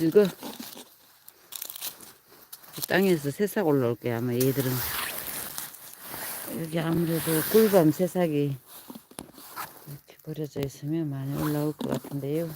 사이즈가 땅에서 새싹 올라올 거야 아마 얘들은 여기 아무래도 꿀밤 새싹이 이렇게 버려져 있으면 많이 올라올 것 같은데요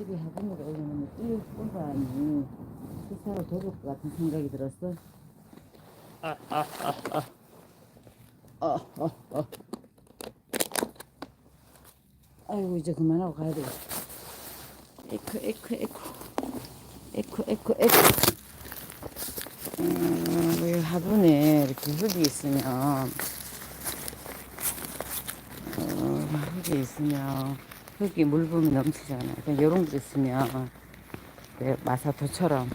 집에 화분으로 올려놓으면 이 꿀밤이 새싹을 돋을 것 같은 생각이 들었어. 아, 아, 아, 아. 아, 아, 아. 아이고 이제 그만하고 가야 돼. 에코 에코 에코. 에코 에코 에코. 음, 이 화분에 이렇게 흙이 있으면. 어, 흙이 있으면 흙이 물범이 넘치잖아 그러니까 이런 게 있으면 그 마사토처럼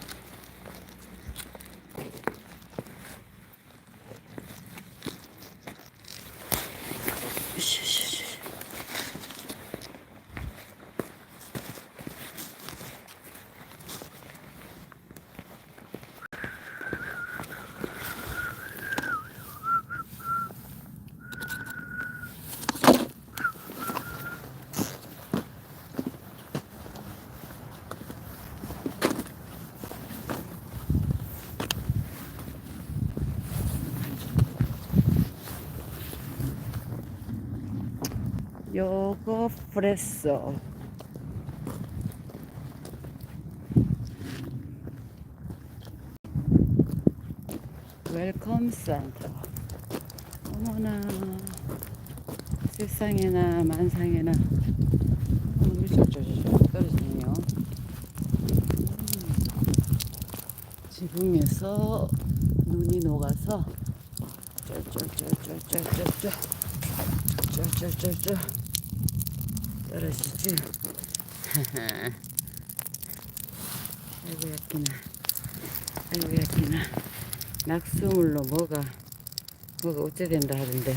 요거 프레소. 웰컴 센터 어머나 세상에나 만상에나. 물이 쫄쫄쫄 떨어지네요. 음. 지붕에서 눈이 녹아서 쫄쫄쫄쫄쫄쫄쫄 쫄쫄쫄쫄 떨어지지? 아이고 약기나. 아이고 약기나. 낙수물로 뭐가 뭐가 어째 된다 하던데